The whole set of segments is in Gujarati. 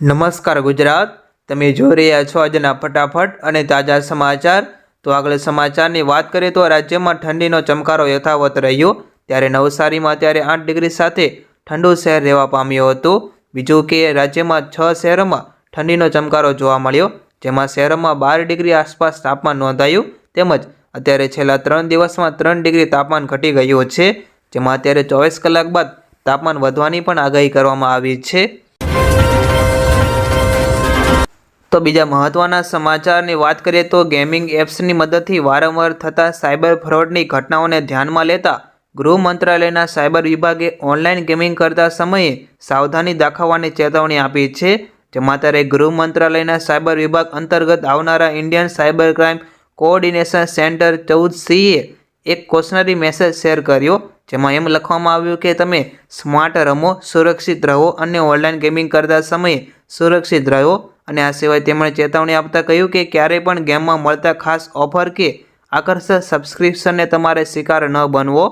નમસ્કાર ગુજરાત. તમે જોઈ રહ્યા છો આજના ફટાફટ અને તાજા સમાચાર. તો આગળ સમાચારની વાત કરીએ તો રાજ્યમાં ઠંડીનો ચમકારો યથાવત રહ્યો. ત્યારે નવસારીમાં અત્યારે આઠ ડિગ્રી સાથે ઠંડુ શહેર રહેવા પામ્યો હતો. બીજું કે રાજ્યમાં છ શહેરોમાં ઠંડીનો ચમકારો જોવા મળ્યો. જેમાં શહેરોમાં બાર ડિગ્રી આસપાસ તાપમાન નોંધાયું. તેમજ અત્યારે છેલ્લા ત્રણ દિવસમાં ત્રણ ડિગ્રી તાપમાન ઘટી ગયું છે. જેમાં અત્યારે ચોવીસ કલાક બાદ તાપમાન વધવાની પણ આગાહી કરવામાં આવી છે. તો બીજા મહત્ત્વના સમાચારની વાત કરીએ તો ગેમિંગ એપ્સની મદદથી વારંવાર થતા સાયબર ફ્રોડની ઘટનાઓને ધ્યાનમાં લેતા ગૃહ મંત્રાલયના સાયબર વિભાગે ઓનલાઈન ગેમિંગ કરતા સમયે સાવધાની દાખવવાની ચેતવણી આપી છે, જેમાં ત્યારે ગૃહ મંત્રાલયના સાયબર વિભાગ અંતર્ગત આવનારા Indian cyber crime coordination centre ચૌદ સીએ એક કોશનરી મેસેજ શેર કર્યો, જેમાં એમ લખવામાં આવ્યું કે તમે સ્માર્ટ રમો, સુરક્ષિત રહો અને ઓનલાઈન ગેમિંગ કરતા સમયે સુરક્ષિત રહો અને આ સિવાય તેમણે ચેતવણી આપતા કહ્યું કે ક્યારેય પણ ગેમમાં મળતા ખાસ ઓફર કે આકર્ષક સબસ્ક્રિપ્શનને તમારે શિકાર ન બનવો.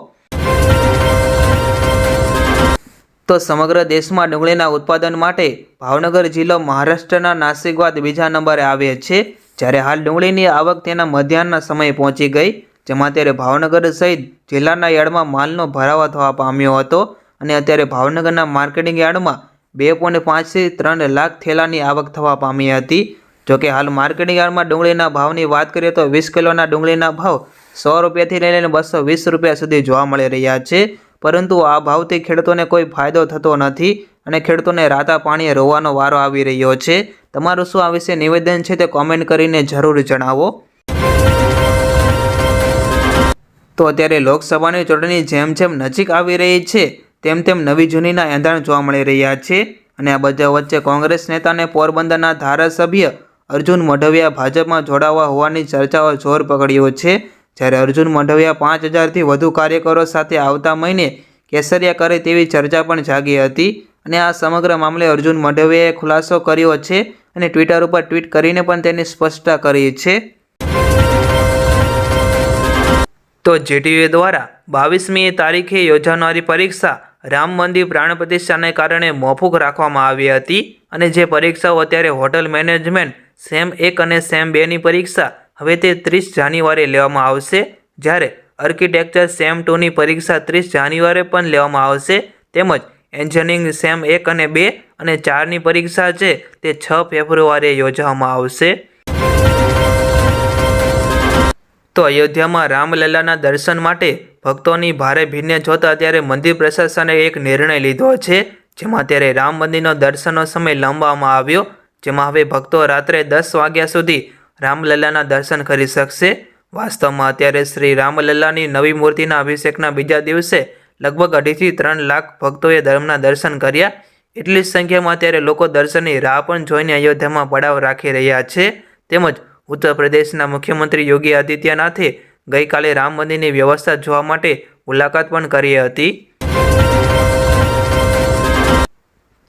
તો સમગ્ર દેશમાં ડુંગળીના ઉત્પાદન માટે ભાવનગર જિલ્લો મહારાષ્ટ્રના નાસિક બાદ બીજા નંબરે આવે છે. જ્યારે હાલ ડુંગળીની આવક તેના મધ્યાહનના સમયે પહોંચી ગઈ, જેમાં ત્યારે ભાવનગર સહિત જિલ્લાના યાર્ડમાં માલનો ભરાવો થવા પામ્યો હતો અને અત્યારે ભાવનગરના માર્કેટિંગ યાર્ડમાં બે પોઈન્ટ પાંચથી ત્રણ લાખ થેલાની આવક થવા પામી હતી. જોકે હાલ માર્કેટિંગ યાર્ડમાં ડુંગળીના ભાવની વાત કરીએ તો વીસ કિલોના ડુંગળીના ભાવ સો રૂપિયાથી લઈને બસો વીસ રૂપિયા સુધી જોવા મળી રહ્યા છે. પરંતુ આ ભાવથી ખેડૂતોને કોઈ ફાયદો થતો નથી અને ખેડૂતોને રાતા પાણીએ રોવાનો વારો આવી રહ્યો છે. તમારું શું આ વિશે નિવેદન છે તે કોમેન્ટ કરીને જરૂર જણાવો. તો અત્યારે લોકસભાની ચૂંટણી જેમ જેમ નજીક આવી રહી છે તેમ તેમ નવી જૂનીના એંધાણ જોવા મળી રહ્યા છે અને આ બધા વચ્ચે કોંગ્રેસ નેતાને પોરબંદરના ધારાસભ્ય અર્જુન મઢવિયા ભાજપમાં જોડાવા હોવાની ચર્ચાઓ જોર પકડ્યો છે. જ્યારે અર્જુન મઢવિયા પાંચ હજારથી વધુ કાર્યકરો સાથે આવતા મહિને કેસરિયા કરે તેવી ચર્ચા પણ જાગી હતી અને આ સમગ્ર મામલે અર્જુન મઢવિયાએ ખુલાસો કર્યો છે અને ટ્વિટર ઉપર ટ્વીટ કરીને પણ તેની સ્પષ્ટતા કરી છે. તો જેટીયુ દ્વારા બાવીસમી તારીખે યોજાનારી પરીક્ષા રામ મંદિર પ્રાણ પ્રતિષ્ઠાને કારણે મોફુક રાખવામાં આવી હતી અને જે પરીક્ષાઓ અત્યારે હોટલ મેનેજમેન્ટ, સેમ એક અને સેમ બેની પરીક્ષા, હવે તે ત્રીસ જાન્યુઆરી લેવામાં આવશે. જ્યારે આર્કિટેક્ચર સેમ ટુની પરીક્ષા ત્રીસ જાન્યુઆરે પણ લેવામાં આવશે, તેમજ એન્જિનિયરિંગ સેમ એક અને બે અને ચારની પરીક્ષા છે, તે છ ફેબ્રુઆરીએ યોજવામાં આવશે. તો અયોધ્યામાં રામલલ્લાના દર્શન માટે ભક્તોની ભારે ભીડને જોતા ત્યારે મંદિર પ્રશાસને એક નિર્ણય લીધો છે, જેમાં ત્યારે રામ મંદિરનો દર્શનનો સમય લંબાવવામાં આવ્યો, જેમાં હવે ભક્તો રાત્રે દસ વાગ્યા સુધી રામલલ્લાના દર્શન કરી શકશે. વાસ્તવમાં અત્યારે શ્રી રામલલ્લાની નવી મૂર્તિના અભિષેકના બીજા દિવસે લગભગ અઢીથી ત્રણ લાખ ભક્તોએ ધર્મના દર્શન કર્યા. એટલી જ સંખ્યામાં અત્યારે લોકો દર્શનની રાહ પણ જોઈને અયોધ્યામાં પડાવ રાખી રહ્યા છે. તેમજ ઉત્તર પ્રદેશના મુખ્યમંત્રી યોગી આદિત્યનાથે ગઈકાલે રામ મંદિરની વ્યવસ્થા જોવા માટે મુલાકાત પણ કરી હતી.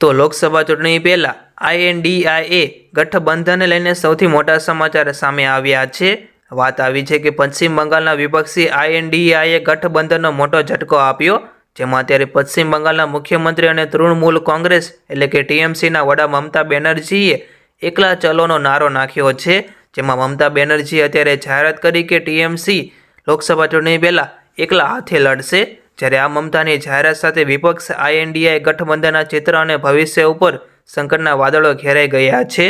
તો લોકસભા ચૂંટણી પહેલાં આઈએનડીઆઈએ ગઠબંધનને લઈને સૌથી મોટા સમાચાર સામે આવ્યા છે. વાત આવી છે કે પશ્ચિમ બંગાળના વિપક્ષી આઈએનડીઆઈએ ગઠબંધનનો મોટો ઝટકો આપ્યો, જેમાં અત્યારે પશ્ચિમ બંગાળના મુખ્યમંત્રી અને તૃણમૂલ કોંગ્રેસ એટલે કે ટીએમસીના વડા મમતા બેનર્જીએ એકલા ચલોનો નારો નાખ્યો છે. જેમાં મમતા બેનર્જીએ અત્યારે જાહેરાત કરી કે ટીએમસી લોકસભા ચૂંટણી પહેલાં એકલા હાથે લડશે. જ્યારે આ મમતાની જાહેરાત સાથે વિપક્ષ, આઈએનડીઆઈ, ગઠબંધનના ચિત્ર અને ભવિષ્ય ઉપર સંકટના વાદળો ઘેરાઈ ગયા છે.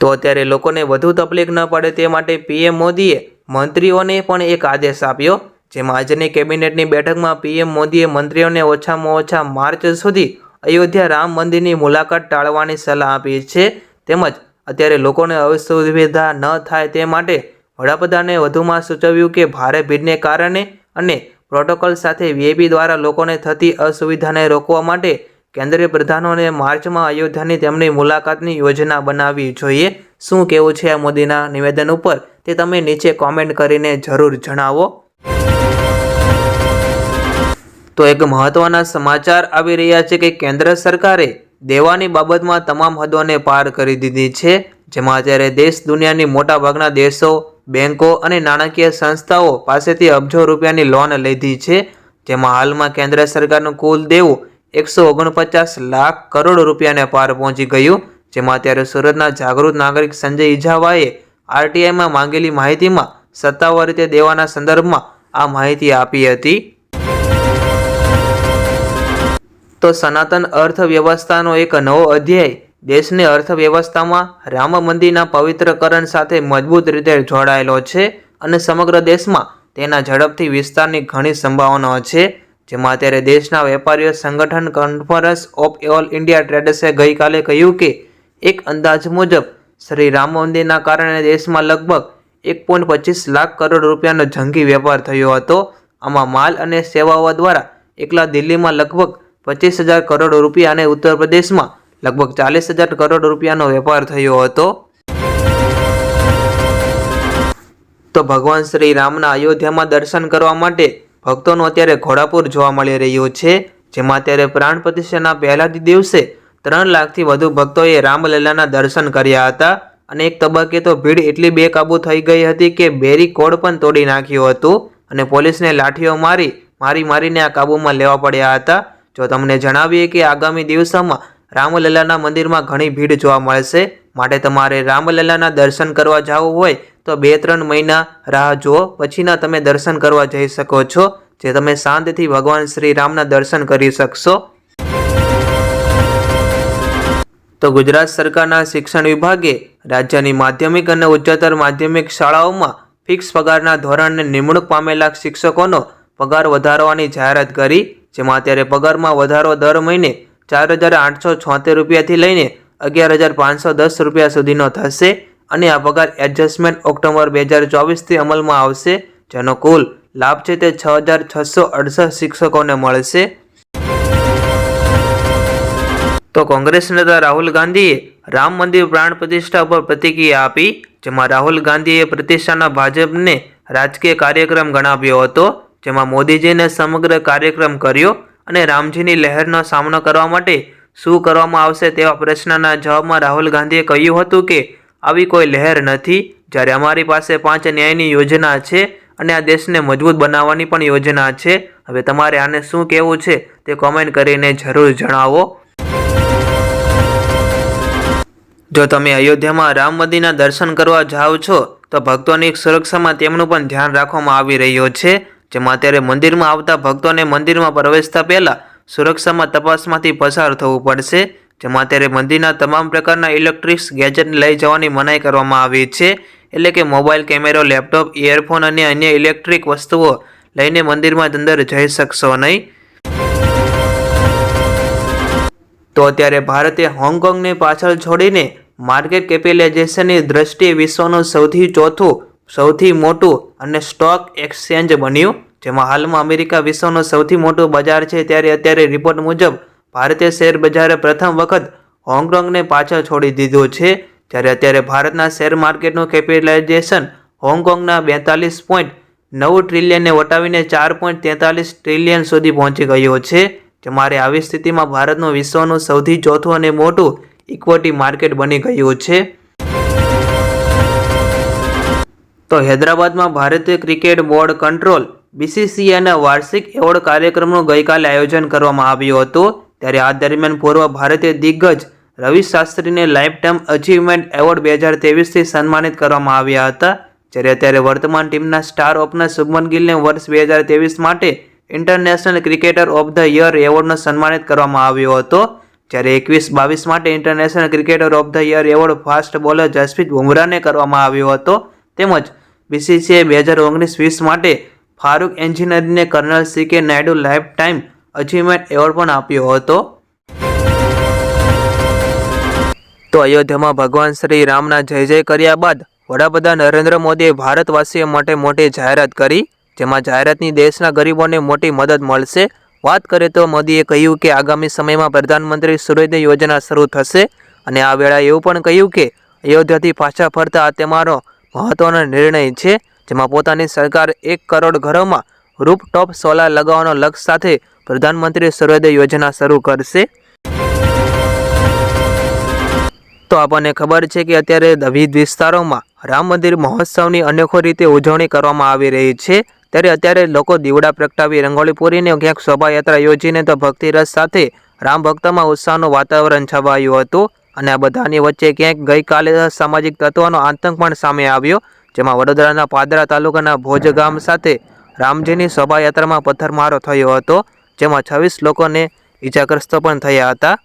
તો અત્યારે લોકોને વધુ તકલીફ ન પડે તે માટે પીએમ મોદીએ મંત્રીઓને પણ એક આદેશ આપ્યો, જેમાં આજની કેબિનેટની બેઠકમાં પીએમ મોદીએ મંત્રીઓને ઓછામાં ઓછા માર્ચ સુધી અયોધ્યા રામ મંદિરની મુલાકાત ટાળવાની સલાહ આપી છે. તેમજ અત્યારે લોકોને અસુવિધા ન થાય તે માટે વડાપ્રધાને વધુમાં સૂચવ્યું કે ભારે ભીડને કારણે અને પ્રોટોકોલ સાથે વીઆઈપી દ્વારા લોકોને થતી અસુવિધાને રોકવા માટે કેન્દ્રીય પ્રધાનોને માર્ચમાં અયોધ્યાની તેમની મુલાકાતની યોજના બનાવવી જોઈએ. શું કહેવું છે આ મોદીના નિવેદન ઉપર? તે તમે નીચે કોમેન્ટ કરીને જરૂર જણાવો. તો એક મહત્વના સમાચાર આવી રહ્યા છે કે કેન્દ્ર સરકારે દેવાની બાબતમાં તમામ હદોને પાર કરી દીધી છે, જેમાં અત્યારે દેશ દુનિયાની મોટાભાગના દેશો બેન્કો અને નાણાકીય સંસ્થાઓ પાસેથી અબજો રૂપિયાની લોન લીધી છે, જેમાં હાલમાં કેન્દ્ર સરકારનું કુલ દેવું એકસો ઓગણપચાસ લાખ કરોડ રૂપિયાને પાર પહોંચી ગયું, જેમાં અત્યારે સુરતના જાગૃત નાગરિક સંજય ઇજાવાએ આરટીઆઈમાં માંગેલી માહિતીમાં સત્તાવાર રીતે દેવાના સંદર્ભમાં આ માહિતી આપી હતી. તો સનાતન અર્થવ્યવસ્થાનો એક નવો અધ્યાય દેશની અર્થવ્યવસ્થામાં રામ મંદિરના પવિત્રકરણ સાથે મજબૂત રીતે જોડાયેલો છે અને સમગ્ર દેશમાં તેના ઝડપથી વિસ્તારની ઘણી સંભાવનાઓ છે. જેમાં અત્યારે દેશના વેપારીઓ સંગઠન કોન્ફરન્સ ઓફ ઓલ ઇન્ડિયા ટ્રેડર્સે ગઈકાલે કહ્યું કે, એક અંદાજ મુજબ શ્રી રામ મંદિરના કારણે દેશમાં લગભગ એક પોઈન્ટ પચીસ લાખ કરોડ રૂપિયાનો જંગી વેપાર થયો હતો. આમાં માલ અને સેવાઓ દ્વારા એકલા દિલ્હીમાં લગભગ પચીસ હજાર કરોડ રૂપિયા અને ઉત્તર પ્રદેશમાં લગભગ ચાલીસ હજાર કરોડ રૂપિયાનો વેપાર થયો હતો. તો ભગવાન શ્રી રામના અયોધ્યામાં દર્શન કરવા માટે ભક્તોનો અત્યારે ઘોડાપુર જોવા મળી રહ્યો છે, જેમાં અત્યારે પ્રાણ પ્રતિષ્ઠાના પહેલા દિવસે ત્રણ લાખથી વધુ ભક્તોએ રામલલ્લાના દર્શન કર્યા હતા. અને એક તબક્કે તો ભીડ એટલી બેકાબૂ થઈ ગઈ હતી કે બેરી કોડ પણ તોડી નાખ્યું હતું અને પોલીસને લાઠીઓ મારી મારી મારીને આ કાબૂમાં લેવા પડ્યા હતા. જો તમને જણાવીએ કે આગામી દિવસોમાં રામલલ્લાના મંદિરમાં ઘણી ભીડ જોવા મળશે. માટે તમારે રામલલ્લાના દર્શન કરવા જવું હોય તો બે ત્રણ મહિના રાહ જુઓ. પછીના તમે દર્શન કરવા જઈ શકો છો, જે તમે શાંતિથી ભગવાન શ્રી રામના દર્શન કરી શકશો. તો ગુજરાત સરકારના શિક્ષણ વિભાગે રાજ્યની માધ્યમિક અને ઉચ્ચતર માધ્યમિક શાળાઓમાં ફિક્સ પગારના ધોરણને નિમણૂક પામેલા શિક્ષકોનો પગાર વધારવાની જાહેરાત કરી. જેમાં અત્યારે પગારમાં વધારો દર મહિને ચાર હજાર આઠસો છોતેર રૂપિયાથી લઈને અગિયાર હજાર પાંચસો દસ રૂપિયા સુધીનો થશે અને આ પગાર એડજસ્ટમેન્ટ ઓક્ટોબર બે હજાર ચોવીસથી અમલમાં આવશે, જેનો કુલ લાભ છે તે છ હજાર છસો અડસઠ શિક્ષકોને મળશે. તો કોંગ્રેસ નેતા રાહુલ ગાંધીએ રામ મંદિર પ્રાણ પ્રતિષ્ઠા પર પ્રતિક્રિયા આપી, જેમાં રાહુલ ગાંધીએ પ્રતિષ્ઠાના ભાજપને રાજકીય કાર્યક્રમ ગણાવ્યો હતો. જેમાં મોદીજીને સમગ્ર કાર્યક્રમ કર્યો અને રામજીની લહેરનો સામનો કરવા માટે શું કરવામાં આવશે તેવા પ્રશ્નના જવાબમાં રાહુલ ગાંધીએ કહ્યું હતું કે, આવી કોઈ લહેર નથી જ્યારે અમારી પાસે પાંચ ન્યાયની યોજના છે અને આ દેશને મજબૂત બનાવવાની પણ યોજના છે. હવે તમારે આને શું કહેવું છે તે કોમેન્ટ કરીને જરૂર જણાવો. જો તમે અયોધ્યામાં રામ મંદિરના દર્શન કરવા જાઓ છો, તો ભક્તોની સુરક્ષામાં તેમનું પણ ધ્યાન રાખવામાં આવી રહ્યું છે. જેમાં અત્યારે મંદિરમાં આવતા ભક્તોને મંદિરમાં પ્રવેશતા પહેલાં સુરક્ષામાં તપાસમાંથી પસાર થવું પડશે. જેમાં અત્યારે મંદિરના તમામ પ્રકારના ઇલેક્ટ્રિક્સ ગેજેટ લઈ જવાની મનાઈ કરવામાં આવી છે. એટલે કે મોબાઈલ કેમેરો, લેપટોપ, ઇયરફોન અને અન્ય ઇલેક્ટ્રિક વસ્તુઓ લઈને મંદિરમાં અંદર જઈ શકશો નહીં. તો અત્યારે ભારતે હોંગકોંગને પાછળ છોડીને માર્કેટ કેપિટલાઇઝેશનની દ્રષ્ટિએ વિશ્વનું સૌથી ચોથું, સૌથી મોટું અને સ્ટોક એક્સચેન્જ બન્યું, જેમાં હાલમાં અમેરિકા વિશ્વનું સૌથી મોટું બજાર છે ત્યારે અત્યારે રિપોર્ટ મુજબ, ભારતીય શેર બજારે પ્રથમ વખત હોંગકોંગને પાછળ છોડી દીધું છે, જ્યારે અત્યારે ભારતના શેર માર્કેટનું કેપિટલાઇઝેશન હોંગકોંગના બેતાલીસ પોઈન્ટ નવ ટ્રિલિયનને વટાવીને ચાર પોઈન્ટ તેતાલીસ ટ્રિલિયન સુધી પહોંચી ગયો છે જેમારે આવી સ્થિતિમાં ભારતનું વિશ્વનું સૌથી ચોથું અને મોટું ઇક્વિટી માર્કેટ બની ગયું છે. તો હૈદરાબાદમાં ભારતીય ક્રિકેટ બોર્ડ કંટ્રોલ બીસીસીઆઈના વાર્ષિક એવોર્ડ કાર્યક્રમનું ગઈકાલે આયોજન કરવામાં આવ્યું હતું. ત્યારે આ દરમિયાન પૂર્વ ભારતીય દિગ્ગજ રવિ શાસ્ત્રીને લાઈફ ટાઈમ અચીવમેન્ટ એવોર્ડ બે હજાર તેવીસથી સન્માનિત કરવામાં આવ્યા હતા. જ્યારે અત્યારે વર્તમાન ટીમના સ્ટાર ઓપનર શુભમન ગિલને વર્ષ બે હજાર તેવીસ માટે international cricketer of the year એવોર્ડનો સન્માનિત કરવામાં આવ્યો હતો. જ્યારે એકવીસ બાવીસ માટે international cricketer of the year award fast bowler Jasprit બુમરાહને કરવામાં આવ્યો હતો. તેમજ બીસીસીએ બે હજાર ઓગણીસ વીસ માટે Farooq એન્જિનિયરને colonel C K Naidu life time achievement award પણ આપ્યો હતો. તો અયોધ્યામાં ભગવાન શ્રી રામના જય જય કર્યા બાદ વડાપ્રધાન નરેન્દ્ર મોદીએ ભારતવાસીઓ માટે મોટી જાહેરાત કરી, જેમાં જાહેરાતની દેશના ગરીબોને મોટી મદદ મળશે. વાત કરીએ તો મોદીએ કહ્યું કે આગામી સમયમાં પ્રધાનમંત્રી સૂર્યોદય યોજના શરૂ થશે. અને આ વેળાએ એવું પણ કહ્યું કે અયોધ્યાથી પાછા ફરતા આ તમારો મહત્વનો નિર્ણય છે, જેમાં પોતાની સરકાર એક કરોડ ઘરોમાં રૂપટોપ સોલાર લગાવવાનો લક્ષ્ય સાથે પ્રધાનમંત્રી સૂર્યોદય યોજના શરૂ કરશે. તો આપણને ખબર છે કે અત્યારે વિવિધ વિસ્તારોમાં રામ મંદિર મહોત્સવની અનેકો રીતે ઉજવણી કરવામાં આવી રહી છે. ત્યારે અત્યારે લોકો દીવડા પ્રગટાવી રંગોળી પૂરીને ક્યાંક શોભાયાત્રા યોજીને તો ભક્તિરસ સાથે રામ ભક્તમાં ઉત્સાહનું વાતાવરણ છવાયું હતું. અને આ બધાની વચ્ચે ક્યાંક ગઈકાલે સામાજિક તત્વોનો આતંક પણ સામે આવ્યો, જેમાં વડોદરાના પાદરા તાલુકાના ભોજ ગામ સાથે રામજીની શોભાયાત્રામાં પથ્થરમારો થયો હતો, જેમાં છવ્વીસ લોકોને ઈજાગ્રસ્ત પણ થયા હતા.